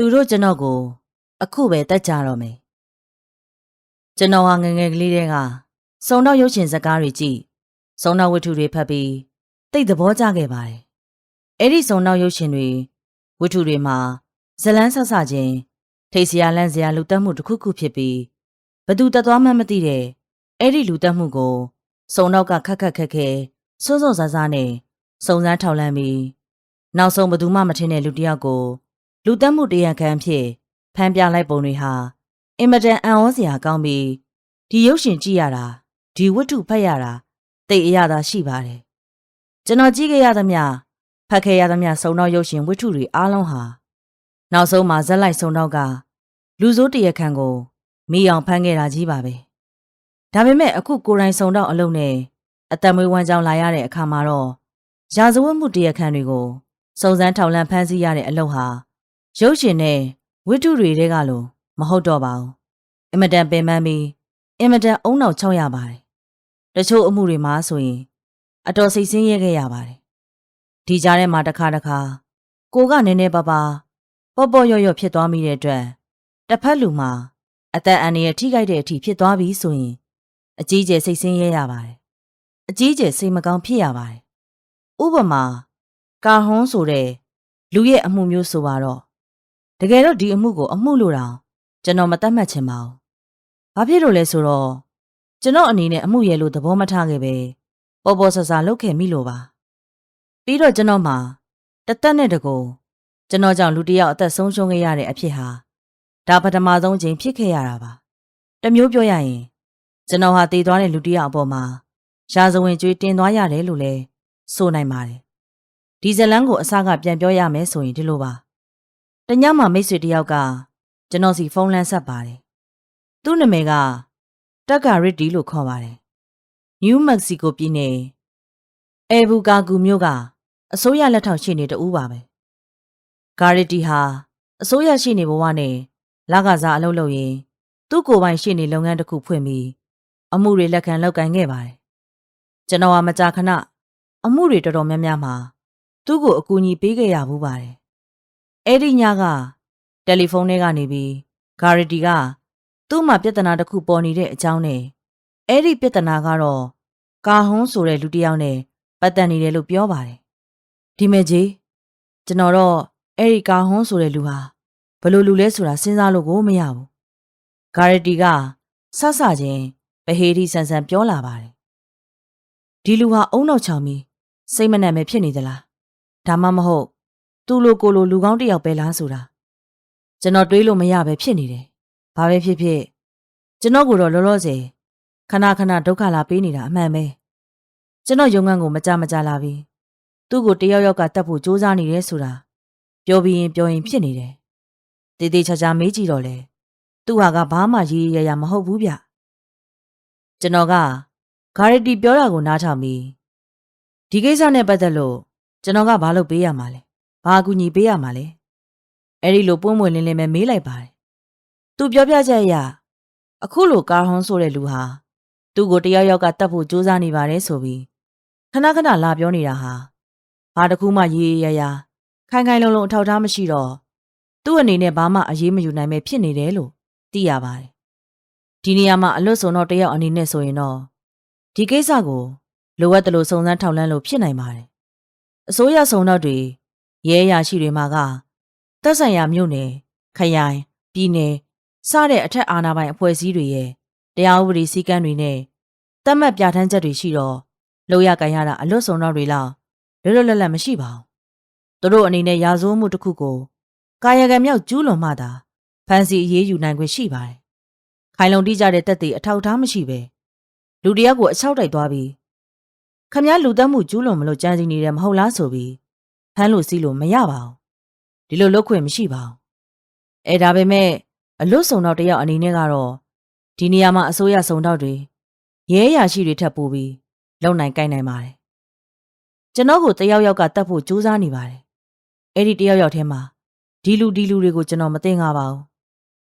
သူတို့ကျွန်တော်ကို အခုပဲတက်ကြတော့မယ်ကျွန်တော်ဟာငယ်ငယ်ကလေးတည်းကစုံတော့ရုပ်ရှင်ဇာတ်ကားတွေကြည့်စုံတော့ဝတ္ထုတွေဖတ်ပြီးတိတ်သဘောကျခဲ့ပါတယ်အဲ့ဒီစုံတော့ရုပ်ရှင်တွေဝတ္ထုတွေမှာဇလန်းဆက်ဆခြင်းထိတ်စရာလန့်စရာလူတက်မှုတစ်ခုခုဖြစ်ပြီးဘသူတက်သွားမှမသိတဲ့အဲ့ဒီလူတက်မှုကိုစုံတော့ကခက်ခက်ခက်ခဲစွန်းစွန်းဆားဆားနဲ့စုံစမ်းထောက်လှမ်းပြီးနောက်ဆုံးဘသူမှမထင်တဲ့လူတစ်ယောက်ကို လူတက်မှုတရားခံအဖြစ်ဖမ်းပြလိုက်ပုံတွေဟာအင်မတန်အံ့ဩစရာကောင်းပြီးဒီရုပ်ရှင်ကြည့်ရတာဒီဝတ္ထုဖတ်ရတာတိတ်အရသာရှိပါတယ်ကျွန်တော်ကြည့်ခဲ့ရသမျှဖတ်ခဲ့ရသမျှစုံတော့ရုပ်ရှင်ဝတ္ထုတွေအားလုံးဟာနောက်ဆုံးမှာဇက်လိုက်စုံတော့ကလူစိုးတရားခံကိုမိအောင်ဖမ်းခဲ့တာကြီးပါပဲဒါပေမဲ့အခုကိုယ်တိုင်စုံတော့အလုပ်နဲ့အသက်မွေးဝမ်းကြောင်းလာရတဲ့အခါမှာတော့ရာဇဝတ်မှုတရားခံတွေကိုစုံစမ်းထောက်လှမ်းဖမ်းဆီးရတဲ့အလုပ်ဟာ ရုပ်ရှင်နဲ့ဝတ္ထုတွေတဲကလို့မဟုတ်တော့ပါဘူးအင်မတန်ပင်ပန်းပြီးအင်မတန်အုံနောက်ချောက်ရပါတယ်တချို့အမှုတွေမှာဆိုရင်အတော်စိတ်ဆင်းရဲခဲ့ရပါတယ်ဒီကြားထဲမှာတစ်ခါတစ်ခါကိုကနည်းနည်းပါးပါးပေါ့ပေါ့ရော့ရော့ဖြစ်သွားမိတဲ့အတွက်တစ်ဖက်လူမှာအသက်အန္တရာယ်ထိခိုက်တဲ့အထိဖြစ်သွားပြီဆိုရင်အကြီးကျယ်စိတ်ဆင်းရဲရပါတယ်အကြီးကျယ်စိတ်မကောင်းဖြစ်ရပါတယ်ဥပမာကာဟွန်းဆိုတဲ့လူရဲ့အမှုမျိုးဆိုပါတော့ တကယ်တော့ဒီအမှုကိုအမှုလို့တောင်ကျွန်တော်မတတ်မှတ်ချင်ပါဘူး။ဘာဖြစ်လို့လဲဆိုတော့ကျွန်တော်အနေနဲ့အမှုရဲ့လို့သဘောမထားခဲ့ပဲပေါ်ပေါ်ဆဆလုပ်ခဲ့မိလို့ပါ။ပြီးတော့ကျွန်တော်မှာတသက်နဲ့တကူကျွန်တော်ကြောင့်လူတစ်ယောက်အသက်ဆုံးရှုံးခဲ့ရတဲ့အဖြစ်ဟာဒါပထမဆုံးအချိန်ဖြစ်ခဲ့ရတာပါ။တမျိုးပြောရရင်ကျွန်တော်ဟာတည်သွားတဲ့လူတစ်ယောက်အပေါ်မှာရာဇဝင်ကြွေးတင်သွားရတယ်လို့လဲဆိုနိုင်ပါတယ်။ဒီဇလန်းကိုအစကပြန်ပြောရမယ်ဆိုရင်ဒီလိုပါ။ တညမှမိတ်ဆွေတစ်ယောက်ကကျွန်တော်စီဖုန်းလန်းဆက်ပါတယ်။သူ့နာမည်ကတက်ကရစ်တီလို့ခေါ်ပါတယ်။နယူးမက္ကဆီကိုပြည်နယ်အဲဘူကာကူမြို့ကအစိုးရလက်ထောက်ရှိနေတူပါပဲ။ဂါရစ်တီဟာအစိုးရရှိနေဘဝနဲ့လကစားအလုပ်လုပ်ရင်သူ့ကိုယ်ပိုင်ရှိနေလုပ်ငန်းတစ်ခုဖွင့်ပြီးအမှုတွေလက်ခံလုပ်ကိုင်ခဲ့ပါတယ်။ကျွန်တော်ကမကြာခဏအမှုတွေတော်တော်များများမှာသူ့ကိုအကူအညီပေးခဲ့ရဘူးပါတယ်။ အဲ့ဒီညကတယ်လီဖုန်းထဲကနေပြီးဂါရတီကသူ့မှာပြဿနာတစ်ခုပေါ်နေတဲ့အကြောင်းနဲ့အဲ့ဒီပြဿနာကတော့ကာဟွန်းဆိုတဲ့လူတစ်ယောက်နဲ့ပတ်သက်နေတယ်လို့ပြောပါတယ်ဒီမဲ့ကြီးကျွန်တော်တော့အဲ့ဒီကာဟွန်းဆိုတဲ့လူဟာဘယ်လိုလူလဲဆိုတာစဉ်းစားလို့ကိုမရဘူးဂါရတီကဆဆချင်းဗဟေဒီဆန်ဆန်ပြောလာပါတယ်ဒီလူဟာအုံနောက်ချောင်ပြီးစိတ်မနှံ့ပဲဖြစ်နေသလားဒါမှမဟုတ် သူ့လိုကိုလိုလူကောင်းတစ်ယောက်ပဲလားဆိုတာကျွန်တော်တွေးလို့မရပဲဖြစ်နေတယ်။ဘာပဲဖြစ်ဖြစ်ကျွန်တော်ကိုတော့လောလောဆယ်ခဏခဏဒုက္ခလာပေးနေတာအမှန်ပဲ။ကျွန်တော်ရုံငန်းကိုမကြမကြလာပြီ။သူ့ကိုတယောက်ယောက်ကတတ်ဖို့စူးစမ်းနေတယ်ဆိုတာပြောပြီးရင်ပြောရင်ဖြစ်နေတယ်။တေးသေးချာချာမေးကြည့်တော့လေ။သူ့ဟာကဘာမှရေးရရမဟုတ်ဘူးဗျ။ကျွန်တော်ကဂါရတီပြောတာကိုနားထောင်ပြီးဒီကိစ္စနဲ့ပတ်သက်လို့ကျွန်တော်ကဘာလုပ်ပေးရမှာလဲ။ ဘာအကူအညီပေးရမှာလဲ။အဲ့ဒီလိုပွင့်ပွင့်လင်းလင်းပဲမေးလိုက်ပါတယ်။သူပြောပြချက်အရအခုလိုကာဟွန်ဆိုတဲ့လူဟာသူ့ကိုတယောက်ယောက်ကတတ်ဖို့ကြိုးစားနေပါတယ်ဆိုပြီးခဏခဏလာပြောနေတာဟာဘာတစ်ခုမှရေးရရခိုင်ခိုင်လုံလုံအထောက်အထားမရှိတော့သူ့အနေနဲ့ဘာမှအရေးမယူနိုင်ပဲဖြစ်နေတယ်လို့သိရပါတယ်။ဒီနေရာမှာအလွတ်ဆုံတော့တယောက်အနေနဲ့ဆိုရင်တော့ဒီကိစ္စကိုလိုအပ်တယ်လို့စုံစမ်းထောက်လှမ်းလို့ဖြစ်နိုင်ပါတယ်။အစိုးရစုံတော့တွေ ရဲရရှိတွေမှာကသက်ဆိုင်ရာမြို့နယ်ခရိုင်ပြည်နယ်စတဲ့အထက်အာဏာပိုင်အဖွဲ့အစည်းတွေရဲ့တရားဥပဒေစည်းကမ်းတွေနဲ့တတ်မှတ်ပြဋ္ဌာန်းချက်တွေရှိတော့လောက်ရကန်ရတာအလွတ်ဆုံတော့တွေလောက်လွတ်လွတ်လပ်လပ်မရှိပါဘူး။သူတို့အနေနဲ့ရာဇဝမှုတစ်ခုကိုကာယကံမြောက်ကျူးလွန်မှသာဖန်စီအရေးယူနိုင်ခွင့်ရှိပါတယ်။ခိုင်လုံတိကျတဲ့တက်သေးအထောက်အထားမရှိပဲလူတယောက်ကိုအချောက်တိုက်သွားပြီးခမည်းလူသက်မှုကျူးလွန်မလို့ကြံစီနေတယ်မဟုတ်လားဆိုပြီး ဖမ်းလို့စီးလို့မရပါဘူးဒီလိုလုပ်ခွင့်မရှိပါဘူးအဲဒါပေမဲ့အလွတ်ဆုံတော့တယောက်အနေနဲ့ကတော့ဒီနေရာမှာအစိုးရဆုံတော့တွေရဲရရှိတွေထပ်ပို့ပြီးလုံနိုင်ကိုင်းနိုင်ပါတယ်ကျွန်တော်ကိုတယောက်ယောက်ကတတ်ဖို့ကြိုးစားနေပါတယ်အဲ့ဒီတယောက်ယောက်ထဲမှာဒီလူဒီလူတွေကိုကျွန်တော်မသိငါပါဘူး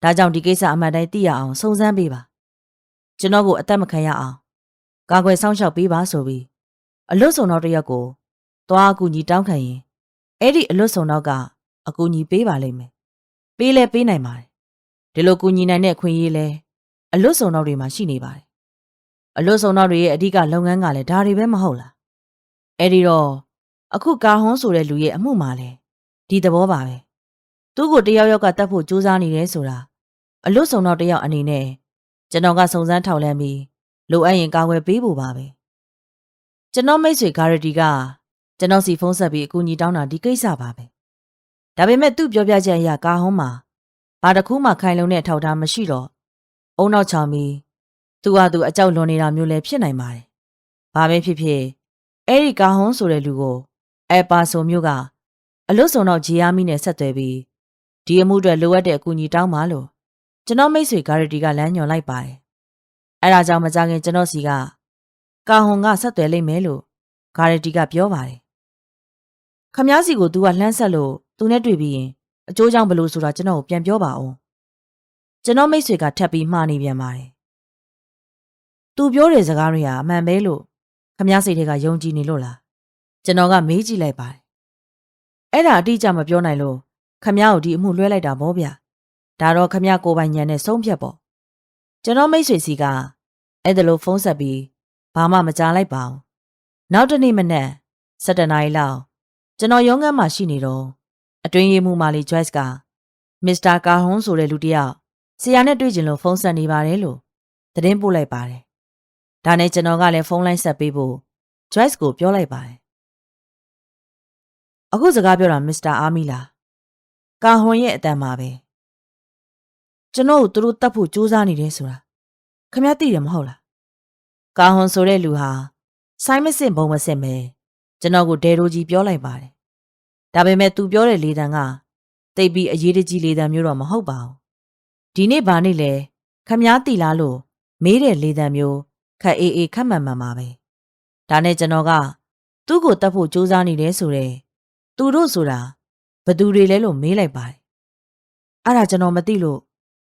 ဒါကြောင့်ဒီကိစ္စအမှန်တိုင်းသိရအောင်စုံစမ်းပေးပါကျွန်တော်ကိုအသက်မခံရအောင်ကာကွယ်စောင့်ရှောက်ပေးပါဆိုပြီးအလွတ်ဆုံတော့တယောက်ကိုသွားအကူကြီးတောင်းခံရင် အဲ့ဒီအလွတ်ဆုံတော့ကအကူအညီပေးပါလိမ့်မယ်ပေးလဲပေးနိုင်ပါတယ်ဒီလိုကူညီနိုင်တဲ့အခွင့်အရေးလဲအလွတ်စုံတော့တွေမှာရှိနေပါတယ်အလွတ်စုံတော့တွေရဲ့အဓိကလုပ်ငန်းကလည်းဒါတွေပဲမဟုတ်လားအဲ့ဒီတော့အခုကာဟွန်းဆိုတဲ့လူရဲ့အမှုမှာလဲဒီသဘောပါပဲသူ့ကိုတယောက်ယောက်ကတတ်ဖို့ကြိုးစားနေတယ်ဆိုတာအလွတ်စုံတော့တယောက်အနေနဲ့ကျွန်တော်ကစုံစမ်းထောက်လှမ်းပြီးလိုအပ်ရင်ကာကွယ်ပေးဖို့ပါပဲကျွန်တော်မိတ်ဆွေဂါရတီက ကျွန်တော်စီဖုန်းဆက်ပြီးအကူအညီတောင်းတာဒီကိစ္စပါပဲဒါပေမဲ့သူ့ပြောပြချက်အရကာဟွန်းမှာဘာတစ်ခုမှခိုင်လုံတဲ့အထောက်အထားမရှိတော့အုံနောက်ချောင်ပြီးသူဟာသူအကြောက်လွန်နေတာမျိုးလည်းဖြစ်နိုင်ပါတယ်ဘာပဲဖြစ်ဖြစ်အဲ့ဒီကာဟွန်းဆိုတဲ့လူကိုအဲပါဆိုမျိုးကအလွတ်စုံတော့ဂျီယာမီနဲ့ဆက်သွယ်ပြီးဒီအမှုအတွက်လိုအပ်တဲ့အကူအညီတောင်းပါလို့ကျွန်တော်မိတ်ဆွေဂါရတီကလမ်းညွှန်လိုက်ပါတယ်။အဲဒါကြောင့်မကြခင်ကျွန်တော်စီကကာဟွန်ကဆက်သွယ်လိမ့်မယ်လို့ဂါရတီကပြောပါတယ်။ ခမားစီကို तू ကလှမ်းဆက်လို့သူနဲ့တွေ့ပြီးရင်အကျိုးကြောင့်ဘလို့ဆိုတာကျွန်တော်ကိုပြန်ပြောပါအောင်။ကျွန်တော်မိတ်ဆွေကထပ်ပြီးမှားနေပြန်ပါတယ်။ तू ပြောတဲ့စကားတွေဟာအမှန်ပဲလို့ခမားစိတ်တွေကယုံကြည်နေလို့လား။ကျွန်တော်ကမေးကြည့်လိုက်ပါတယ်။အဲ့ဒါအတိအကျမပြောနိုင်လို့ခမားကိုဒီအမှုလွှဲလိုက်တာပေါ့ဗျာ။ဒါတော့ခမားကိုပိုင်ညံနဲ့ဆုံးဖြတ်ပေါ့။ကျွန်တော်မိတ်ဆွေစီကအဲ့ဒါလို့ဖုန်းဆက်ပြီးဘာမှမကြားလိုက်ပါဘူး။နောက်တနေ့မနက်7နာရီလောက် ကျွန်တော်ရုံးခန်းမှာရှိနေတော့အတွင်းရေးမှူးမာလီ Joyce ကမစ္စတာကာဟွန်းဆိုတဲ့လူတစ်ယောက်ဆရာနဲ့တွေ့ကြလို့ဖုန်းဆက်နေပါတယ်လို့သတင်းပို့လိုက်ပါတယ်။ဒါနဲ့ကျွန်တော်ကလည်းဖုန်းလိုင်းဆက်ပေးဖို့ Joyce ကိုပြောလိုက်ပါတယ်။အခုစကားပြောတာမစ္စတာအာမီလား။ကာဟွန်ရဲ့အတန်ပါပဲ။ကျွန်တော်တို့သူတို့တတ်ဖို့ကြိုးစားနေတယ်ဆိုတာခင်ဗျားသိတယ်မဟုတ်လား။ကာဟွန်ဆိုတဲ့လူဟာဆိုင်းမစင်ဘုံမစင်ပဲ ကျွန်တော်ကိုဒဲရိုကြီးပြောလိုက်ပါတယ်။ဒါပေမဲ့သူပြောတဲ့လေတံကတိတ်ပြီးအရေးတကြီးလေတံမျိုးတော့မဟုတ်ပါဘူး။ဒီနေ့ဘာနေ့လဲခမားတီလားလို့မေးတဲ့လေတံမျိုးခက်အေးအေးခက်မှန်မှန်ပါပဲ။ဒါနဲ့ကျွန်တော်ကသူ့ကိုတတ်ဖို့စူးစမ်းနေတယ်ဆိုတဲ့သူတို့ဆိုတာဘသူတွေလဲလို့မေးလိုက်ပါတယ်။အဲ့ဒါကျွန်တော်မသိလို့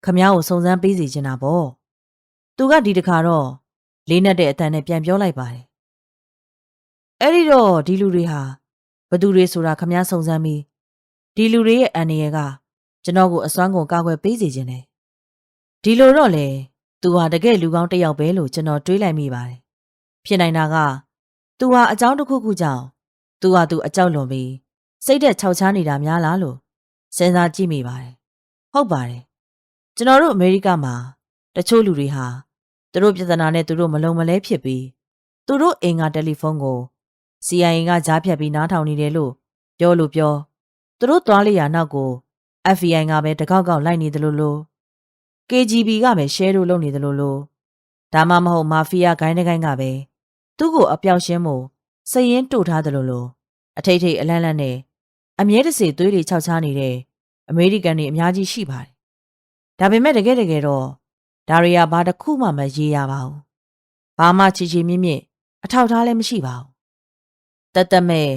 ခမားကိုစုံစမ်းပေးစီချင်တာပေါ့။သူကဒီတခါတော့လေးနဲ့တဲ့အတန်နဲ့ပြန်ပြောလိုက်ပါတယ်။ အဲ့ဒီတော့ဒီလူတွေဟာဘသူတွေဆိုတာခမားစုံစမ်းပြီးဒီလူတွေရဲ့အန္တရာယ်ကကျွန်တော်ကိုအစွမ်းကုန်ကာကွယ်ပေးစီခြင်းတယ်။ဒီလိုတော့လေသူဟာတကယ်လူကောင်းတစ်ယောက်ပဲလို့ကျွန်တော်တွေးလိုက်မိပါတယ်။ဖြစ်နိုင်တာကသူဟာအကြောင်းတစ်ခုခုကြောင့်သူဟာသူအကြောက်လွန်ပြီးစိတ်သက်ခြောက်ချားနေတာများလားလို့စဉ်းစားကြည့်မိပါတယ်။ဟုတ်ပါတယ်။ကျွန်တော်တို့အမေရိကမှာတချို့လူတွေဟာသူတို့ပြဿနာနဲ့သူတို့မလုံမလဲဖြစ်ပြီးသူတို့အိမ်ကတယ်လီဖုန်းကို CIA ကကြားဖြတ်ပြီးနားထောင်နေတယ်လို့ပြောလို့ပြောသူတို့သွားလိုက်ရနောက်ကို FBI ကပဲတကောက်ကောက်လိုက်နေတယ်လို့လို့ KGB ကပဲ share လို့လုပ်နေတယ်လို့လို့ဒါမှမဟုတ်မာဖီးယားဂိုင်းတစ်ဂိုင်းကပဲသူ့ကိုအပြောက်ရှင်းမှုစရင်တို့ထားတယ်လို့လို့အထိတ်ထိတ်အလန့်လန့်နဲ့အမြဲတစေသွေးတွေခြောက်ချားနေတဲ့အမေရိကန်တွေအများကြီးရှိပါတယ်။ဒါပေမဲ့တကယ်တကယ်တော့ဒါရီယာဘာတစ်ခုမှမရေးရပါဘူး။ဘာမှချီချီမြင့်မြင့်အထောက်ထားလည်းမရှိပါဘူး။ တသက်မဲ့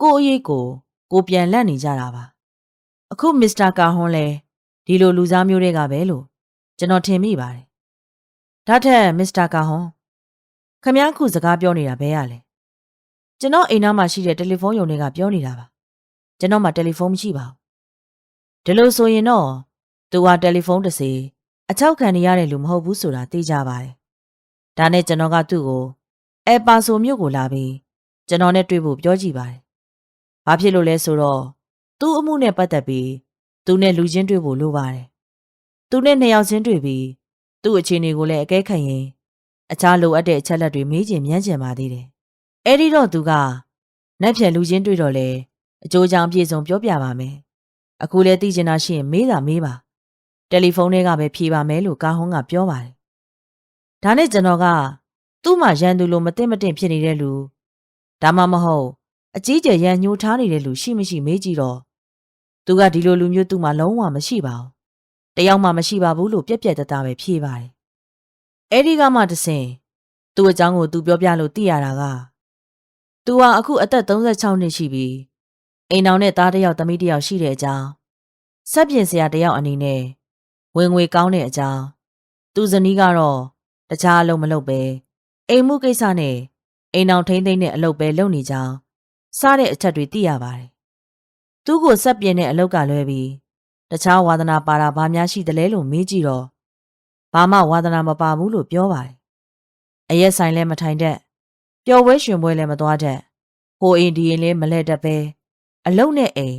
ကိုအရေးကိုကိုပြန်လန့်နေကြတာပါ။အခုမစ္စတာကာဟွန်လဲဒီလိုလူစားမျိုးတွေကပဲလို့ကျွန်တော်ထင်မိပါတယ်။ဒါထက်မစ္စတာကာဟွန်ခမ ्या ခုစကားပြောနေတာဘဲရလဲ။ကျွန်တော်အိမ်သားမှာရှိတဲ့တယ်လီဖုန်းရုံတွေကပြောနေတာပါ။ကျွန်တော်မှတယ်လီဖုန်းမရှိပါဘူး။ဒီလိုဆိုရင်တော့သူဟာတယ်လီဖုန်းတစ်စီအချောက်ခံနေရတဲ့လူမဟုတ်ဘူးဆိုတာသိကြပါတယ်။ဒါနဲ့ကျွန်တော်ကသူ့ကိုအဲပါဆိုမြို့ကိုလာပြီး ကျွန်တော်နဲ့တွေ့ဖို့ပြောကြည့်ပါတယ်။ဘာဖြစ်လို့လဲဆိုတော့သူ့အမှုနဲ့ပတ်သက်ပြီးသူနဲ့လူချင်းတွေ့ဖို့လိုပါတယ်။သူနဲ့နှစ်ယောက်ချင်းတွေ့ပြီးသူ့အခြေအနေကိုလည်းအကဲခတ်ရင်အခြားလိုအပ်တဲ့အချက်လက်တွေမေးချင်မြန်းချင်ပါသေးတယ်။အဲဒီတော့သူကနက်ဖြန်လူချင်းတွေ့တော့လေအကျိုးကြောင့်ပြည့်စုံပြောပြပါမယ်။အခုလည်းသိချင်တာရှိရင်မေးတာမေးပါ။တယ်လီဖုန်းထဲကပဲဖြေပါမယ်လို့ကာဟွန်းကပြောပါတယ်။ဒါနဲ့ကျွန်တော်ကသူ့မှာရန်သူလိုမသိမတင်ဖြစ်နေတဲ့လူ ဒါမှမဟုတ်အကြီးကျယ်ရန်ညှိုးထားနေတဲ့လူရှိမရှိမေးကြည့်တော့သူကဒီလိုလူမျိုးသူ့မှာလုံးဝမရှိပါဘူးတယောက်မှမရှိပါဘူးလို့ပြက်ပြက်တသားပဲဖြေပါတယ်အဲ့ဒီကမှတဆင်သူ့အကြောင်းကိုသူပြောပြလို့သိရတာကသူဟာအခုအသက်36နှစ်ရှိပြီအိမ်အောင်နဲ့သားတစ်ယောက်သမီးတစ်ယောက်ရှိတဲ့အကြောင်းဆက်ပြင်စရာတစ်ယောက်အနေနဲ့ဝင်ငွေကောင်းတဲ့အကြောင်းသူဇနီးကတော့တခြားအလုပ်မလုပ်ပဲအိမ်မှုကိစ္စနဲ့ အိမ်အောင်ထိမ့်သိမ့်တဲ့အလုပ်ပဲလုပ်နေကြောင်းစတဲ့အချက်တွေသိရပါတယ်။သူ့ကိုဆက်ပြင်းတဲ့အလုပ်ကလွဲပြီးတခြားဝါသနာပါတာဘာများရှိသလဲလို့မေးကြည့်တော့ဘာမှဝါသနာမပါဘူးလို့ပြောပါတယ်အရက်ဆိုင်လည်းမထိုင်တတ်ပျော်ပွဲရွှင်ပွဲလည်းမသွားတတ်ဟိုအိမ်ဒီအိမ်လည်းမလဲတတ်ပဲအလုတ်နဲ့အိမ်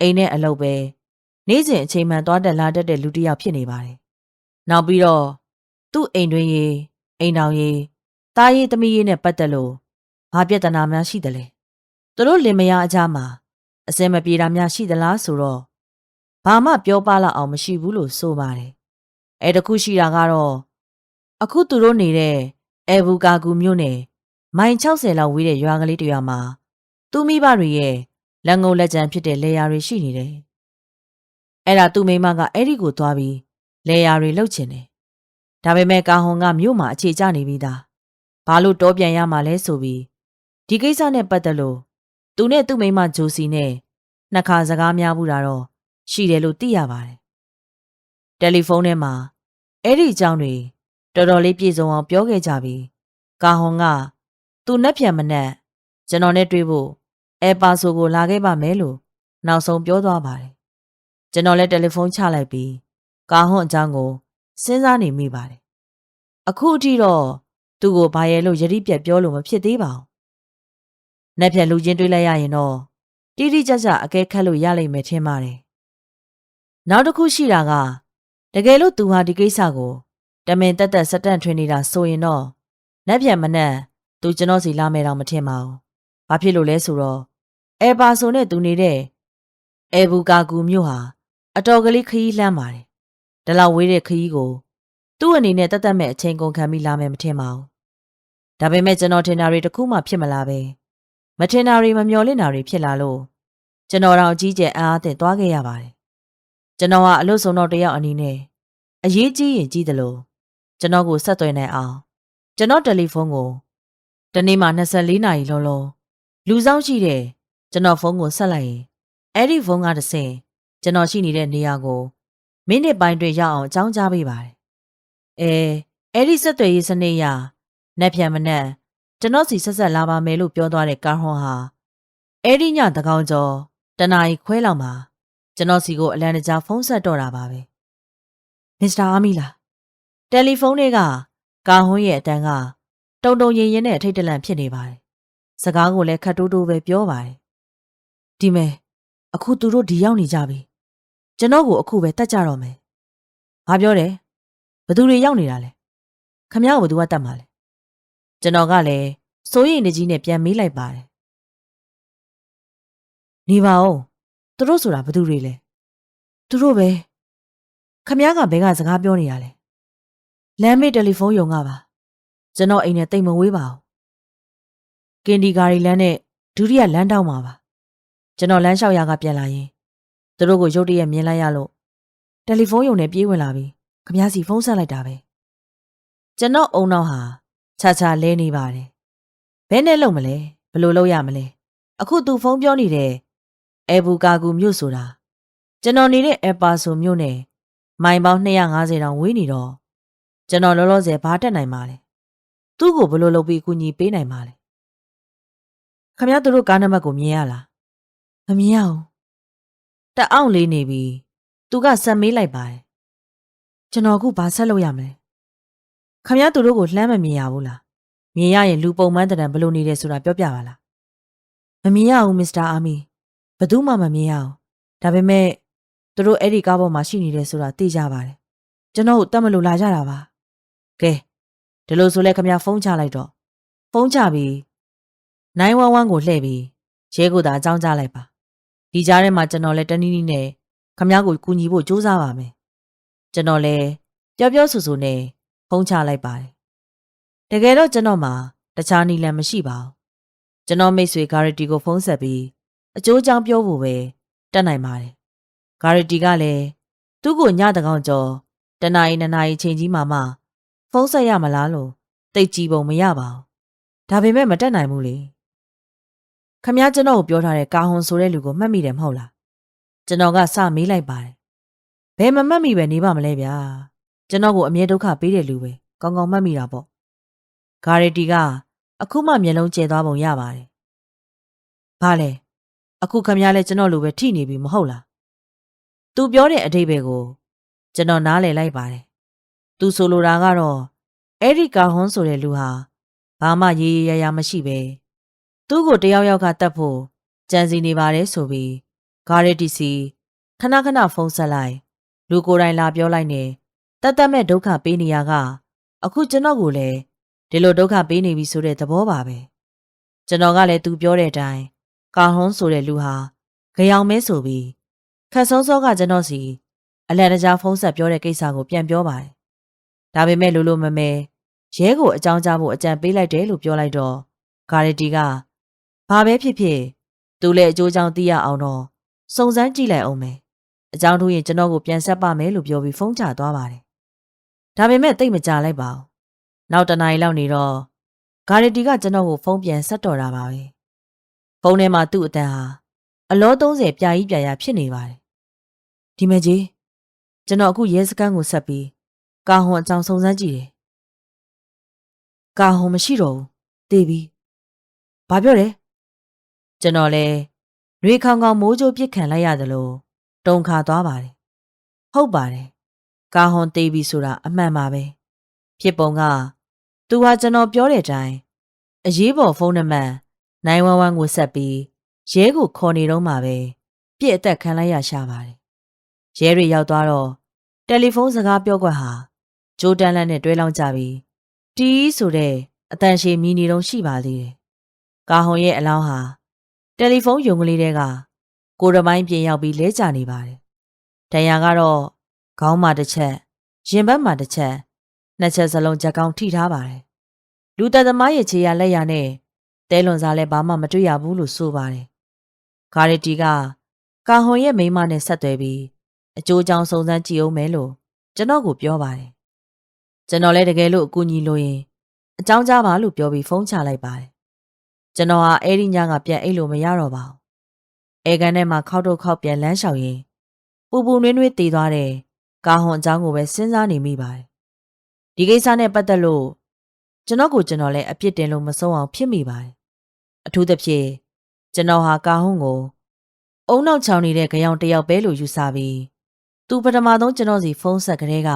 အိမ်နဲ့အလုတ်ပဲနေ့စဉ်အချိန်မှန်သွားတက်လာတတ်တဲ့လူတစ်ယောက်ဖြစ်နေပါတယ်နောက်ပြီးတော့သူ့အိမ်တွင်ရေအိမ်တော်ရေ တားရေးသမီးရေးနဲ့ပတ်သက်လို့ဘာပြဿနာများရှိသလဲသူတို့လင်မယားအကြမှာအစင်မပြေတာများရှိသလားဆိုတော့ဘာမှပြောပလောက်အောင်မရှိဘူးလို့ဆိုပါတယ်အဲတခုရှိတာကတော့အခုသူတို့နေတဲ့အဲဘူကာကူမြို့နယ်မိုင်60လောက်ဝေးတဲ့ရွာကလေးတစ်ရွာမှာသူမိဘတွေရဲ့လက်ငုံလက်ကြံဖြစ်တဲ့လေယာတွေရှိနေတယ်အဲ့ဒါသူ့မိမကအဲ့ဒီကိုသွားပြီးလေယာတွေလှုပ်ချင်တယ်ဒါပေမဲ့ကာဟွန်ကမြို့မှာအခြေကျနေပြီးသား ဘာလို့တောပြန်ရမှာလဲဆိုပြီးဒီကိစ္စနဲ့ပတ်သက်လို့သူနဲ့သူ့မိမဂျိုစီနဲ့နှစ်ခါစကားများဘူးတာတော့ရှိတယ်လို့သိရပါတယ်။တယ်လီဖုန်းထဲမှာအဲ့ဒီအကြောင်းတွေတော်တော်လေးပြည့်စုံအောင်ပြောခဲ့ကြပြီးကာဟွန်ကသူနှက်ပြန်မနှက်ကျွန်တော်နဲ့တွေ့ဖို့အဲပါဆိုကိုလာခဲ့ပါမယ်လို့နောက်ဆုံးပြောသွားပါတယ်။ကျွန်တော်လည်းတယ်လီဖုန်းချလိုက်ပြီးကာဟွန်အကြောင်းကိုစဉ်းစားနေမိပါတယ်။အခုအထိတော့ သူ့ကိုဘာရဲလို့ယတိပြက်ပြောလို့မဖြစ်သေးပါဘူး။နှက်ပြန်လူချင်းတွေ့လိုက်ရရင်တော့တိတိကျကျအကဲခတ်လို့ရလိမ့်မယ်ထင်ပါတယ်။နောက်တစ်ခုရှိတာကတကယ်လို့သူဟာဒီကိစ္စကိုတမင်တက်တက်စက်တန့်ထွင်နေတာဆိုရင်တော့နှက်ပြန်မနဲ့သူကျွန်တော်စီလာမယ်တော့မထင်ပါဘူး။ဘာဖြစ်လို့လဲဆိုတော့အဲပါဆိုနဲ့သူနေတဲ့အဲဘူကာကူမြို့ဟာအတော်ကလေးခရီးလှမ်းပါတယ်။ဒါလောက်ဝေးတဲ့ခရီးကို သူ့အနေနဲ့တတ်တတ်မဲ့အချိန်ကုန်ခံပြီးလာမယ်မထင်ပါဘူး။ဒါပေမဲ့ကျွန်တော်ထင်တာတွေတခုမှဖြစ်မလာပဲမထင်တာတွေမမျှော်လင့်တာတွေဖြစ်လာလို့ကျွန်တော်တော့အကြီးကျယ်အားအသင့်သွားခဲ့ရပါတယ်။ကျွန်တော်ကအလို့ဆုံးတော့တယောက်အနေနဲ့အရေးကြီးရင်ကြီးတယ်လို့ကျွန်တော်ကိုဆက်သွယ်နိုင်အောင်ကျွန်တော်တယ်လီဖုန်းကိုတနေ့မှ24နာရီလုံးလုံးလူဆောင်ရှိတဲ့ကျွန်တော်ဖုန်းကိုဆက်လိုက်ရင်အဲ့ဒီဖုန်းကတစ်ဆင့်ကျွန်တော်ရှိနေတဲ့နေရာကိုမိနစ်ပိုင်းတွင်ရောက်အောင်အကြောင်းကြားပေးပါတယ်။ အဲအဲ့ဒီဆက်သွယ်ရေးစနစ်ရနက်ဖြန်မနက်ကျွန်တော်စီဆက်ဆက်လာပါမယ်လို့ပြောသွားတဲ့ကာဟွန်ဟာအဲ့ဒီညတကောင်ကျော်တနာရီခွဲလောက်မှာကျွန်တော်စီကိုအလန်တကြားဖုန်းဆက်တော့တာပါပဲ။မစ္စတာအာမီလားတယ်လီဖုန်းတွေကကာဟွန်းရဲ့အတန်းကတုံတုံရင်ရင်နဲ့အထိတ်တလန့်ဖြစ်နေပါတယ်။စကားကိုလည်းခတ်တိုးတိုးပဲပြောပါတယ်။ဒီမဲ့အခုသူတို့ဒီရောက်နေကြပြီ။ကျွန်တော်ကိုအခုပဲတတ်ကြတော့မယ်။ဘာပြောတယ်။ ဘသူတွေရောက်နေတာလဲ။ခမ ्या ကိုဘသူကတတ်မှာလဲ။ကျွန်တော်ကလည်းစိုးရိမ်နေကြီးနဲ့ပြန်မေးလိုက်ပါတယ်။နေပါဦး။သူတို့ဆိုတာဘသူတွေလဲ။သူတို့ပဲ။ခမ ्या ကဘဲကစကားပြောနေတာလဲ။လမ်းမေးတယ်လီဖုန်းယုံကပါ။ကျွန်တော်အိမ်နဲ့တိတ်မဝေးပါဘူး။ကင်ဒီဂါရီလမ်းနဲ့ဒုတိယလမ်းတောက်မှာပါ။ကျွန်တော်လမ်းလျှောက်ရကပြန်လာရင်သူတို့ကိုရုတ်တရက်မြင်လိုက်ရလို့တယ်လီဖုန်းယုံနဲ့ပြေးဝင်လာပြီး ခမ ्या စီဖုန်းဆက်လိုက်တာပဲ။ကျွန်တော်အုံနောက်ဟာခြားခြားလဲနေပါတယ်။ဘယ်နဲ့လုပ်မလဲဘယ်လိုလုပ်ရမလဲ။အခုသူဖုန်းပြောနေတဲ့အဲဘူကာကူမြို့ဆိုတာကျွန်တော်နေတဲ့အပါဆိုမြို့နယ်မိုင်ပေါင်း250တောင်ဝေးနေတော့ကျွန်တော်လောလောဆယ်ဘာတက်နိုင်မှာလဲသူ့ကိုဘယ်လိုလုပ်ပြီးအကူအညီပေးနိုင်မှာလဲခမရသူတို့ကားနံပါတ်ကိုမြင်ရလားမမြင်ရဘူးတအောင်လေးနေပြီသူကဆက်မေးလိုက်ပါတယ် ကျွန်တော်အခုဘာဆက်လုပ်ရမလဲခမရသူတို့ကိုလှမ်းမမြင်ရဘူးလားမြင်ရရင်လူပုံမှန်တံဘယ်လိုနေတယ်ဆိုတာပြောပြပါလားမမြင်ရဘူးမစ္စတာအာမီဘယ်သူမှမမြင်ရအောင်ဒါပေမဲ့သူတို့အဲ့ဒီကားပေါ်မှာရှိနေတယ်ဆိုတာသိကြပါတယ်ကျွန်တော်တို့တတ်မလို့လာကြတာပါကဲဒီလိုဆိုလဲခမဖုန်းချလိုက်တော့ဖုန်းချပြီး911ကိုလှည့်ပြီးရဲကိုသာအကြောင်းကြားလိုက်ပါဒီကြားထဲမှာကျွန်တော်လည်းတနည်းနည်းနဲ့ခမကိုကူညီဖို့ကြိုးစားပါမယ် ကျွန်တော်လည်းပြောပြောဆူဆူနဲ့ဖုန်းချလိုက်ပါတယ်တကယ်တော့ကျွန်တော်မှာတခြားနီလန်မရှိပါဘူးကျွန်တော်မိတ်ဆွေဂါရတီကိုဖုန်းဆက်ပြီးအကျိုးကြောင့်ပြောဖို့ပဲတက်နိုင်ပါတယ်ဂါရတီကလည်းသူ့ကိုညတကောင်ကျော်တနာရီနှစ်နာရီချိန်ကြီးမှမှဖုန်းဆက်ရမလားလို့တိတ်ကြည့်ပုံမရပါဘူးဒါပေမဲ့မတက်နိုင်ဘူးလေခမ ्या ကျွန်တော်ကိုပြောထားတဲ့ကာဟွန်ဆိုတဲ့လူကိုမှတ်မိတယ်မဟုတ်လားကျွန်တော်ကစမေးလိုက်ပါတယ် ဘယ်မမှတ်မိပဲနေပါမလဲဗျာကျွန်တော်ကိုအမြဲဒုက္ခပေးတဲ့လူပဲကောင်းကောင်းမှတ်မိတာပေါ့ဂါရတီကအခုမှမျက်လုံးကျဲသွားပုံရပါတယ်ဘာလဲအခုခမ ्या လဲကျွန်တော်လိုပဲထိနေပြီမဟုတ်လားသူပြောတဲ့အဓိပ္ပာယ်ကို ကျွန်တော်နားလည်လိုက်ပါတယ်။သူဆိုလိုတာကတော့အဲ့ဒီကာဟွန်းဆိုတဲ့လူဟာဘာမှရေးရရမရှိပဲသူ့ကိုတယောက်ယောက်ကတတ်ဖို့ကြံစီနေပါတယ်ဆိုပြီးဂါရတီစီခဏခဏဖုန်းဆက်လိုက် လူကိုယ်တိုင်လာပြောလိုက်နေတတ်တတ်မဲ့ဒုက္ခပေးနေရကအခုကျွန်တော်ကိုလည်းဒီလိုဒုက္ခပေးနေပြီဆိုတဲ့သဘောပါပဲကျွန်တော်ကလည်းသူပြောတဲ့အတိုင်းကာဟွန်းဆိုတဲ့လူဟာကြောင်မဲဆိုပြီးခတ်ဆုံးစောကကျွန်တော်စီအလန်တကြားဖုန်းဆက်ပြောတဲ့ကိစ္စကိုပြန်ပြောပါတယ်ဒါပေမဲ့လိုလိုမမဲရဲကိုအကြောင်းကြားဖို့အကြံပေးလိုက်တယ်လို့ပြောလိုက်တော့ဂါရတီကဘာပဲဖြစ်ဖြစ်သူလည်းအကျိုးကြောင့်သိရအောင်တော့စုံစမ်းကြည့်လိုက်အောင်မယ် အကြောင်းထူးရင်ကျွန်တော်ကိုပြန်ဆက်ပါမယ်လို့ပြောပြီးဖုန်းချသွားပါတယ်ဒါပေမဲ့တိတ်မကြလိုက်ပါဘူးနောက်တနားရီလောက်နေတော့ဂါရတီကကျွန်တော်ကိုဖုန်းပြန်ဆက်တော်တာပါပဲဖုန်းထဲမှာသူ့အတန်ဟာအလော30ပြာကြီးပြာရဖြစ်နေပါတယ်ဒီမကြီးကျွန်တော်အခုရဲစခန်းကိုဆက်ပြီးကာဟွန်အကြောင်းစုံစမ်းကြည့်တယ်ကာဟွန်မရှိတော့ဘူးတေးပြီဘာပြောလဲကျွန်တော်လဲနှွေခေါင်ခေါင်မိုးကြိုးပစ်ခံလိုက်ရတယ်လို့ တုံခါသွားပါတယ်ဟုတ်ပါတယ်ကာဟွန်တေးပြီဆိုတာအမှန်ပါပဲဖြစ်ပုံကသူဟာကျွန်တော်ပြောတဲ့အတိုင်းအရေးပေါ်ဖုန်းနံပါတ်911ကိုဆက်ပြီးရဲကိုခေါ်နေတော့မှပဲပြစ်အသက်ခံလိုက်ရရှာပါတယ်ရဲတွေရောက်သွားတော့တယ်လီဖုန်းစကားပြောကွက်ဟာဂျိုးတန်လန့်နဲ့တွဲလောင်းကြပြီးတီးဆိုတဲ့အတန်ရှည်မီနီတုံးရှိပါသေးတယ်။ကာဟွန်ရဲ့အလောင်းဟာတယ်လီဖုန်းယုံကလေးတဲက ကိုရမိုင်းပြင်ရောက်ပြီးလဲကျနေပါတယ်။ဒဏ်ရာကတော့ခေါင်းမှာတစ်ချက်ရင်ဘတ်မှာတစ်ချက်နှစ်ချက်စလုံးချက်ကောင်းထိထားပါတယ်။လူသက်သမားရဲ့ခြေရလက်ရနဲ့တဲလွန်စားလဲဘာမှမတွေ့ရဘူးလို့ဆိုပါတယ်။ဂါရတီကကာဟွန်ရဲ့မိန်းမနဲ့ဆက်သွယ်ပြီးအကျိုးအကြောင်းစုံစမ်းကြည့်အောင်မယ်လို့ကျွန်တော်ကိုပြောပါတယ်။ကျွန်တော်လည်းတကယ်လို့အကူအညီလိုရင်အကြောင်းကြားပါလို့ပြောပြီးဖုန်းချလိုက်ပါတယ်။ကျွန်တော်ဟာအဲ့ဒီညကပြန်အိတ်လို့မရတော့ပါဘူး။ အဲကန်ထဲမှာခောက်တော့ခောက်ပြန်လမ်းလျှောက်ရင်ပူပူနွေးနွေးတည်သွားတဲ့ကာဟွန်အကြောင်းကိုပဲစဉ်းစားနေမိပါတယ်။ဒီကိစ္စနဲ့ပတ်သက်လို့ကျွန်တော်ကိုကျွန်တော်လည်းအပြစ်တင်လို့မဆုံးအောင်ဖြစ်မိပါတယ်။အထူးသဖြင့်ကျွန်တော်ဟာကာဟွန်ကိုအုံနောက်ချောင်းနေတဲ့ကြောင်တယောက်ပဲလို့ယူဆပြီးသူပထမဆုံးကျွန်တော်စီဖုန်းဆက်ကလေးက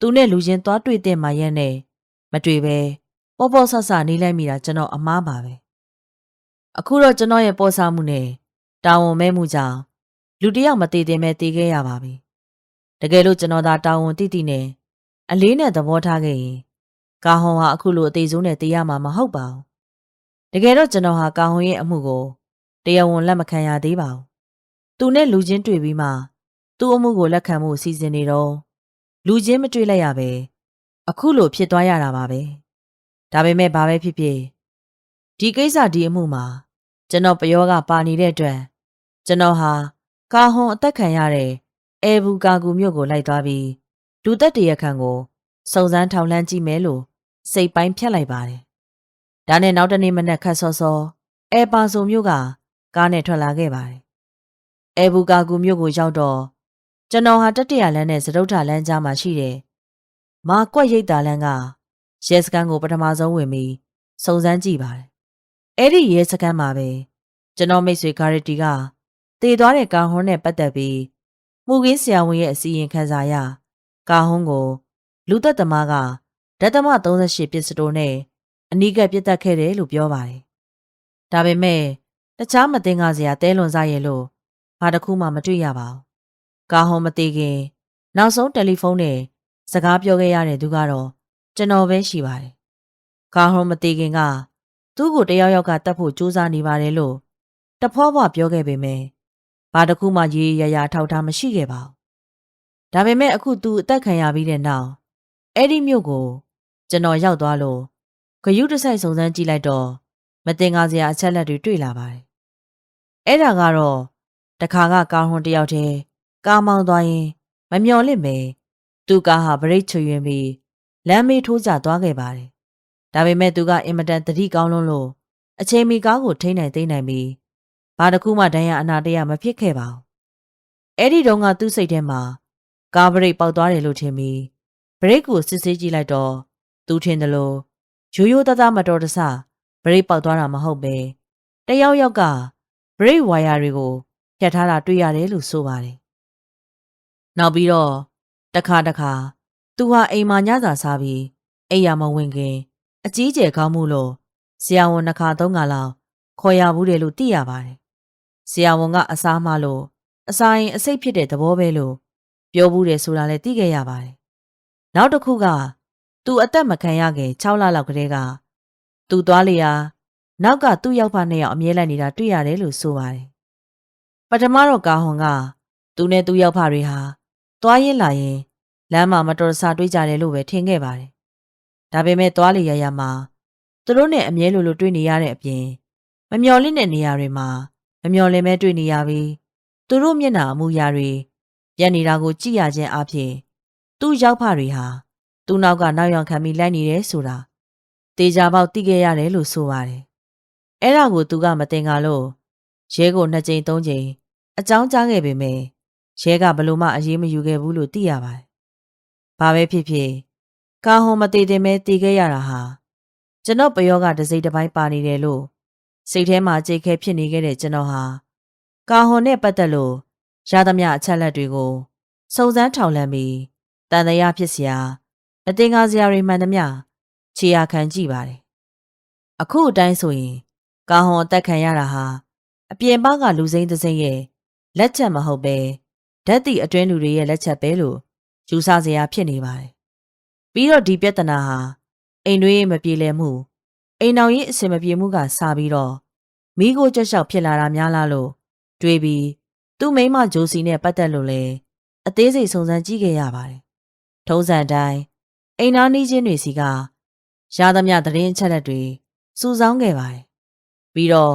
သူနဲ့လူချင်းသွားတွေ့တဲ့မှရက်နဲ့မတွေ့ပဲပေါ့ပေါ့ဆဆနေလိုက်မိတာကျွန်တော်အမားပါပဲအခုတော့ကျွန်တော်ရဲ့ပေါ်ဆမှုနဲ့ တာဝန်မဲမှုကြောင့်လူတယောက်မသေးသေးပဲတည်ခဲ့ရပါပြီတကယ်လို့ကျွန်တော်သာတာဝန်တိတိနဲ့အလေးနဲ့သဘောထားခဲ့ရင်ကာဟွန်ဟာအခုလိုအသေးဆုံးနဲ့တည်ရမှာမဟုတ်ပါဘူးတကယ်တော့ကျွန်တော်ဟာကာဟွန်ရဲ့အမှုကိုတရားဝင်လက်မခံရသေးပါဘူးသူနဲ့လူချင်းတွေ့ပြီးမှသူ့အမှုကိုလက်ခံမှုစီစဉ်နေတော့လူချင်းမတွေ့လိုက်ရပဲအခုလိုဖြစ်သွားရတာပါပဲဒါပေမဲ့ဘာပဲဖြစ်ဖြစ်ဒီကိစ္စဒီအမှုမှာ ကျွန်တော်ပယောကပါနေတဲ့အတွက်ကျွန်တော်ဟာကာဟွန်အသက်ခံရတဲ့အဲဘူကာကူမြို့ကိုလိုက်သွားပြီးလူသက်တရခန့်ကိုစုံစမ်းထောက်လှမ်းကြည့်မယ်လို့စိတ်ပိုင်းဖြတ်လိုက်ပါတယ်ဒါနဲ့နောက်တနေ့မနက်ခတ်စောစောအဲပါဆိုမြို့ကကားနဲ့ထွက်လာခဲ့ပါတယ်အဲဘူကာကူမြို့ကိုရောက်တော့ကျွန်တော်ဟာတတိယလမ်းနဲ့စတုထလမ်းကြားမှာရှိတယ်။မာကွက်ရိတ်တာလမ်းကရဲစခန်းကိုပထမဆုံးဝင်ပြီးစုံစမ်းကြည့်ပါတယ်။ အဲ့ဒီရဲစခန်းမှာပဲကျွန်တော်မိတ်ဆွေဂါရတီကတည်သွားတဲ့ကာဟွန်းနဲ့ပတ်သက်ပြီးမှုကင်းဆရာဝန်ရဲ့အစီရင်ခံစာအရကာဟွန်းကို လူသက်သမားကဓာတ်သမ38ပစ္စတိုနဲ့အနီးကပ်ပြစ်တက်ခဲ့တယ်လို့ပြောပါတယ်။ဒါပေမဲ့တခြားမသိငါစရာတဲလွန်စားရဲ့လို့ဘာတစ်ခုမှမတွေ့ရပါဘူးကာဟွန်မသေးခင် နောက်ဆုံးတယ်လီဖုန်းနဲ့စကားပြောခဲ့ရတဲ့သူကတော့ကျွန်တော်ပဲရှိပါတယ်။ကာဟွန်မသေးခင်က သူ့ကိုတယောက်ယောက်ကတတ်ဖို့ကြိုးစားနေပါတယ်လို့တဖွာဖွာပြောခဲ့ပေမယ့်ဘာတစ်ခုမှရေရရထောက်ထားမရှိခဲ့ပါဘူး။ဒါပေမဲ့အခုသူအသက်ခံရပြီးတဲ့နောက်အဲ့ဒီမြို့ကို ကျွန်တော်ရောက်သွားလို့ဂယုတစိုက်စုံစမ်းကြည့်လိုက်တော့မတင်ကားစရာအချက်လက်တွေတွေ့လာပါတယ်။အဲ့ဒါကတော့တခါကကာဟွန်တယောက်တည်းကားမောင်းသွားရင်မမျော်လင့်ပဲသူကားဟာဗရိတ်ချွေရင်ပြီးလမ်းမေးထိုးကျသွားခဲ့ပါတယ်။ ဒါပေမဲ့သူကအင်မတန်တတိကောင်းလွန်းလို့အချိန်မီကားကိုထိန်းနိုင်သိမ်းနိုင်ပြီးဘာတစ်ခုမှဒဏ်ရာအနာတရမဖြစ်ခဲ့ပါဘူး။အဲ့ဒီတုန်းကသူ့စိတ်ထဲမှာကားဗရိတ်ပေါက်သွားတယ်လို့ထင်ပြီးဗရိတ်ကိုစစ်ဆေးကြည့်လိုက်တော့သူထင်တယ်လို့ရိုးရိုးသားသားမတော်တဆဗရိတ်ပေါက်သွားတာမဟုတ်ပဲတယောက်ယောက်ကဗရိတ်ဝါယာတွေကိုဖြတ်ထားတာတွေ့ရတယ်လို့ဆိုပါတယ်နောက်ပြီးတော့တစ်ခါတစ်ခါသူဟာအိမ်မှာညစာစားပြီးအိမ်ရမဝင်ခင် အကြီးကျယ်ကောင်းမှုလို့ဆရာဝန်နှစ်ခါသုံးခါလောက်ခေါ်ရဘူးတယ်လို့သိရပါတယ်။ဆရာဝန်ကအစားမလို့အစာရင်အစိတ်ဖြစ်တဲ့သဘောပဲလို့ပြောဘူးတယ်ဆိုတာလည်းသိခဲ့ရပါတယ်။နောက်တစ်ခုကသူအသက်မခံရခင်6လလောက်ကတည်းကသူသွားလျာနောက်ကသူ့ရောက်ဖနှစ်ယောက်အမြဲလိုက်နေတာတွေ့ရတယ်လို့ဆိုပါတယ်။ပထမတော့ကာဟွန်ကသူနဲ့သူ့ရောက်ဖတွေဟာသွားရင်လာရင်လမ်းမှာမတော်တဆတွေ့ကြတယ်လို့ပဲထင်ခဲ့ပါတယ်။ ဒါပေမဲ့သွားလေရရမှာသူတို့နဲ့အမြဲလိုလိုတွေ့နေရတဲ့အပြင်မမျော်လင့်တဲ့နေရာတွေမှာမမျော်လင့်မဲတွေ့နေရပြီးသူတို့မျက်နှာအမူအရာတွေရက်နေတာကိုကြည့်ရခြင်းအပြင်သူ့ရောက်ဖတွေဟာသူ့နောက်ကနောက်ယောင်ခံပြီးလိုက်နေတယ်ဆိုတာတေချာပေါက်သိခဲ့ရတယ်လို့ဆိုပါတယ်။အဲ့ဒါကိုသူကမတင်ကားလို့ရဲကိုနှစ်ကြိမ်သုံးကြိမ်အကြောင်းကြားခဲ့ပေမဲ့ရဲကဘလို့မှအရေးမယူခဲ့ဘူးလို့သိရပါတယ်။ဘာပဲဖြစ်ဖြစ် ကာဟွန်မသေးတင်မဲတည်ခဲ့ရတာဟာကျွန်တော်ပယောကတစိမ့်တစ်ပိုင်းပါနေတယ်လို့စိတ်ထဲမှာကြိတ်ခဲဖြစ်နေခဲ့တဲ့ကျွန်တော်ဟာကာဟွန်နဲ့ပတ်သက်လို့ရသမျှအချက်လက်တွေကိုစုံစမ်းထောက်လှမ်းပြီးတန်တရားဖြစ်စရာအတင်ကားစရာတွေမှန်သမျှခြေရာခံကြည့်ပါတယ်။အခုအတိုင်းဆိုရင်ကာဟွန်အသက်ခံရတာဟာအပြင်ပကလူစိမ့်သစိမ့်ရဲ့လက်ချက်မဟုတ်ပဲဓာတ်တိအတွင်းလူတွေရဲ့လက်ချက်ပဲလို့ယူဆစရာဖြစ်နေပါတယ်။ ပြီးတော့ဒီပြဿနာဟာအိမ်တွေမပြေလည်မှုအိမ်တော်ရေးအဆင်မပြေမှုကစပြီးတော့မိကိုကြက်လျှောက်ဖြစ်လာတာများလားလို့တွေးပြီးသူ့မိန်းမဂျိုစီနဲ့ပတ်သက်လို့လဲအသေးစိတ်စုံစမ်းကြည့်ခဲ့ရပါတယ်။ထုံးစံတိုင်းအိမ်သားနီးချင်းတွေစီကရသမျှသတင်းအချက်လက်တွေစူဆောင်းခဲ့ပါတယ်။ပြီးတော့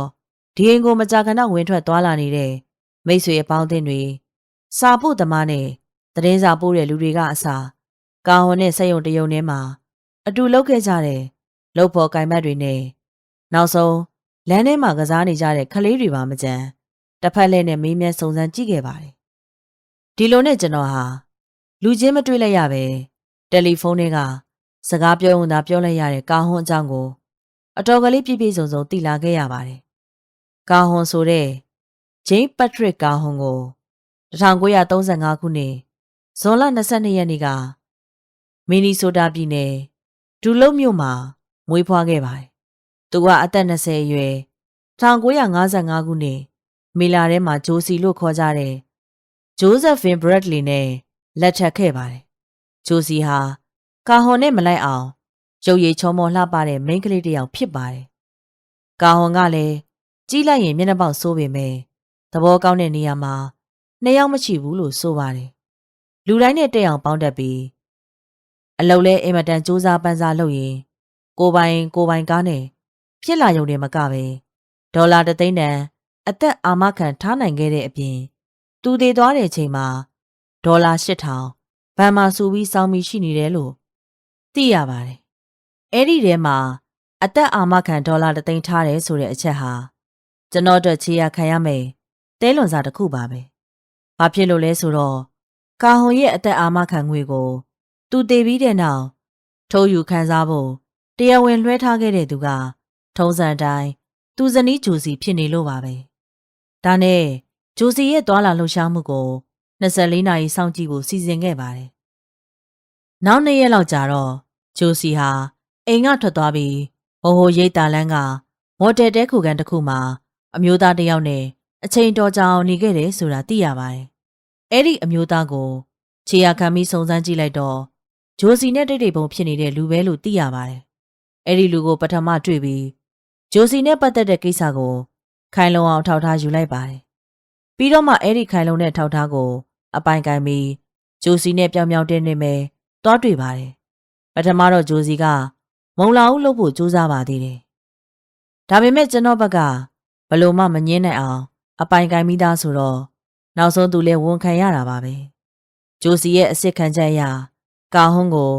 ဒီအိမ်ကိုမကြာခဏဝင်ထွက်သွားလာနေတဲ့မိတ်ဆွေအပေါင်းအသင်းတွေစာဖို့သမားနဲ့သတင်းစာပို့တဲ့လူတွေကအစား ကာဝန်းနဲ့စက်ရုံတရုံထဲမှာအတူလုပ်ခဲ့ကြတဲ့လုပ်ဖို့ကင်မတ်တွေနဲ့နောက်ဆုံးလမ်းထဲမှာကစားနေကြတဲ့ကလေးတွေပါမကြမ်းတစ်ဖက်လဲနဲ့မေးမြန်းစုံစမ်းကြည့်ခဲ့ပါတယ်ဒီလိုနဲ့ကျွန်တော်ဟာလူချင်းမတွေ့လိုက်ရပဲတယ်လီဖုန်းထဲကစကားပြောုံသာပြောလိုက်ရတဲ့ကာဟွန်အကြောင်းကိုအတော်ကလေးပြည့်ပြည့်စုံစုံသိလာခဲ့ရပါတယ်ကာဟွန်ဆိုတဲ့ဂျိမ်းပတ်ထရစ်ကာဟွန်ကို1935ခုနှစ်ဇွန်လ22ရက်နေ့က မီနီဆိုတာပြည်နယ်ဒူလုတ်မြို့မှာမွေးဖွားခဲ့ပါတယ်။သူကအသက်20အရွယ်1955ခုနှစ်မေလာထဲမှာဂျိုစီလို့ခေါ်ကြတဲ့ဂျိုးဇက်ဖင်ဘရက်လီနဲ့လက်ထပ်ခဲ့ပါတယ်။ဂျိုစီဟာကာဟွန်နဲ့မလိုက်အောင်ရုပ်ရည်ချောမောလှပတဲ့မိန်းကလေးတစ်ယောက်ဖြစ်ပါတယ်။ကာဟွန်ကလည်းကြီးလိုက်ရင်မျက်နှာပေါက်ဆိုးပေမဲ့သဘောကောင်းတဲ့နေရာမှာနှစ်ယောက်မရှိဘူးလို့ဆိုပါတယ်။လူတိုင်းနဲ့တက်အောင်ပေါင်းတက်ပြီး အလုတ်လဲအင်မတန်စူးစမ်းပန်းစားလုပ်ရင်ကိုပိုင်ကိုပိုင်ကားနဲ့ဖြစ်လာရုံနဲ့မကပဲဒေါ်လာတသိန်းတန်အသက်အာမခံထားနိုင်ခဲ့တဲ့အပြင်သူတည်သွားတဲ့ချိန်မှာဒေါ်လာ8000ဘန်မှာစုပြီးစောင်းပြီးရှိနေတယ်လို့သိရပါတယ်။အဲ့ဒီထဲမှာအသက်အာမခံဒေါ်လာတသိန်းထားတယ်ဆိုတဲ့အချက်ဟာကျွန်တော်တို့ချေရခံရမယ်တဲလွန်စာတစ်ခုပါပဲ။ဘာဖြစ်လို့လဲဆိုတော့ကာဟွန်ရဲ့အသက်အာမခံငွေကို သူတည်ပြီးတဲ့နောက်ထိုးယူခံစားဖို့တရားဝင်လွှဲထားခဲ့တဲ့သူက ထုံးစံတိုင်းသူဇနီးဂျိုစီဖြစ်နေလို့ပါပဲ။ဒါနဲ့ဂျိုစီရဲ့သွာလာလှုပ်ရှားမှုကို24နာရီစောင့်ကြည့်ဖို့စီစဉ်ခဲ့ပါတယ်။နောက်နှစ်ရက်လောက်ကြာတော့ဂျိုစီဟာအိမ်ကထွက်သွားပြီးဟိုဟိုရိတ်တာလန်းကမော်တယ်တဲခုကန်တစ်ခုမှာအမျိုးသားတစ်ယောက်နဲ့အချိန်တော်ကြာအောင်နေခဲ့တယ်ဆိုတာသိရပါတယ်။အဲ့ဒီအမျိုးသားကိုခြေရခံပြီးစုံစမ်းကြည့်လိုက်တော့ ဂျိုစီနဲ့တိတ်တိတ်ပုံဖြစ်နေတဲ့လူပဲလို့သိရပါတယ်။အဲ့ဒီလူကိုပထမတွေ့ပြီးဂျိုစီနဲ့ပတ်သက်တဲ့ကိစ္စကိုခိုင်လုံအောင်ထောက်ထားယူလိုက်ပါတယ်။ပြီးတော့မှအဲ့ဒီခိုင်လုံတဲ့ထောက်ထားကို အပိုင်ကင်ပြီးဂျိုစီနဲ့ပြောင်ပြောင်တင်းနေမယ်တွားတွေ့ပါတယ်။ပထမတော့ဂျိုစီကမုံလာဦးလုပ်ဖို့ကြိုးစားပါသေးတယ်။ဒါပေမဲ့ကျွန်တော်ဘက်ကဘလို့မှမငင်းနိုင်အောင်အပိုင်ကင်မိသားဆိုတော့နောက်ဆုံးသူလည်းဝန်ခံရတာပါပဲ။ဂျိုစီရဲ့အစ်စ်ခံချက်အရ ကာဟွန်းကို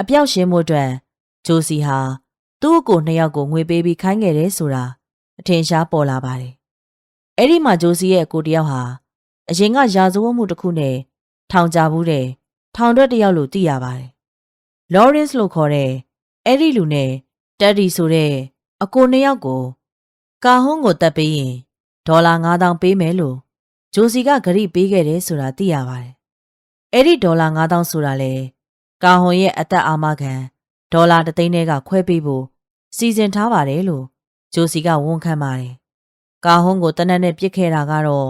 အပြောက်ရှင်းမှုအတွက်ဂျိုစီဟာသူ့အကိုနှစ်ယောက်ကိုငွေပေးပြီးခိုင်းခဲ့တယ်ဆိုတာအထင်ရှားပေါ်လာပါတယ်။အဲ့ဒီမှာဂျိုစီရဲ့အကိုတယောက်ဟာအရင်ကရာဇဝတ်မှုတစ်ခုနဲ့ထောင်ကြဘူးတဲ့ထောင်ထွက်တယောက်လို့သိရပါတယ်။ Lawrence လို့ခေါ်တဲ့အဲ့ဒီလူနဲ့တက်ဒီဆိုတဲ့အကိုနှစ်ယောက်ကိုကာဟွန်းကိုတက်ပေးရင်ဒေါ်လာ9000ပေးမယ်လို့ဂျိုစီကဂရိပေးခဲ့တယ်ဆိုတာသိရပါတယ်အဲ့ဒီဒေါ်လာ9000ဆိုတာလေ ကာဟွန်ရဲ့အသက်အာမခံဒေါ်လာတစ်သိန်းထဲကခွဲပေးဖို့စီစဉ်ထားပါတယ်လို့ဂျိုစီကဝန်ခံပါတယ်။ကာဟွန်ကိုတနက်နဲ့ပြစ်ခဲ့တာကတော့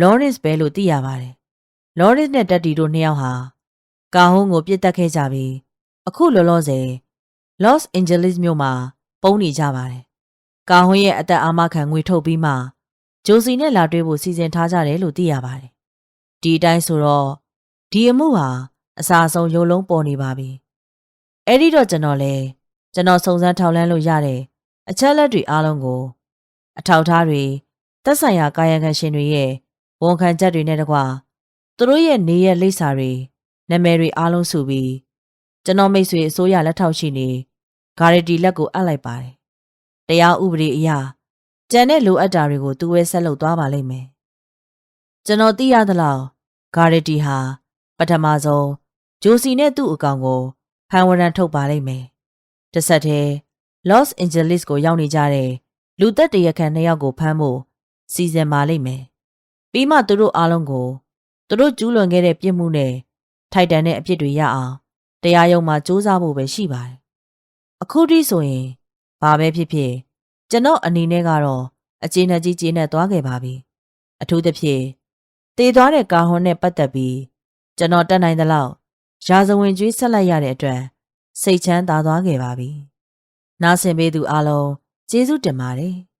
လော်ရစ်ပဲလို့သိရပါတယ်။လော်ရစ်နဲ့တက်တီတို့နှစ်ယောက်ဟာကာဟွန်ကိုပြစ်တက်ခဲ့ကြပြီးအခုလောလောဆယ် Los Angeles မြို့မှာပုန်းနေကြပါတယ်။ကာဟွန်ရဲ့အသက်အာမခံငွေထုတ်ပြီးမှဂျိုစီနဲ့လာတွေ့ဖို့စီစဉ်ထားကြတယ်လို့သိရပါတယ်။ဒီအတိုင်းဆိုတော့ဒီအမှုဟာ အစာဆုံးရုံလုံးပေါ်နေပါပြီ။အဲ့ဒီတော့ကျွန်တော်လဲကျွန်တော်စုံစမ်းထောက်လှမ်းလို့ရတဲ့အချက်လက်တွေအားလုံးကို အထောက်အထားတွေသက်ဆိုင်ရာကာယကံရှင်တွေရဲ့ဝန်ခံချက်တွေနဲ့တကွာသူတို့ရဲ့နေရဲ့လိပ်စာတွေနာမည်တွေအားလုံးစုပြီးကျွန်တော်မိတ်ဆွေအစိုးရလက်ထောက်ရှိနေဂါရတီလက်ကိုအပ်လိုက်ပါတယ်။တရားဥပဒေအရကြံတဲ့လိုအပ်တာတွေကိုသူဝဲဆက်လုပ်သွားပါလိမ့်မယ်။ကျွန်တော်သိရသလောက်ဂါရတီဟာပထမဆုံး ဂျိုစီနဲ့သူ့အကောင်ကိုဖန်ဝရန်ထုတ်ပါလိမ့်မယ်။တစ်ဆက်တည်း Los Angeles ကိုရောက်နေကြတဲ့လူသက်တရခန်နှစ်ယောက်ကိုဖမ်းဖို့စီစဉ်ပါလိမ့်မယ်။ပြီးမှသူတို့အားလုံးကိုသူတို့ကျူးလွန်ခဲ့တဲ့ပြစ်မှုနဲ့ထိုက်တန်တဲ့အပြစ်တွေရအောင်တရားရုံးမှာစူးစမ်းဖို့ပဲရှိပါတယ်။အခုထိဆိုရင်ဘာပဲဖြစ်ဖြစ်ကျွန်တော်အနေနဲ့ကတော့အကျေနပ်ကြီးကျေနပ်သွားခဲ့ပါပြီ။အထူးသဖြင့်တည်သွားတဲ့ကာဟွန်နဲ့ပတ်သက်ပြီးကျွန်တော်တက်နိုင်သလောက် ရာဇဝင်ကျွေးဆက်လိုက်ရတဲ့အတွက်စိတ်ချမ်းသာသွားခဲ့ပါပြီ။နားဆင်ပေးသူအားလုံးကျေးဇူးတင်ပါတယ်။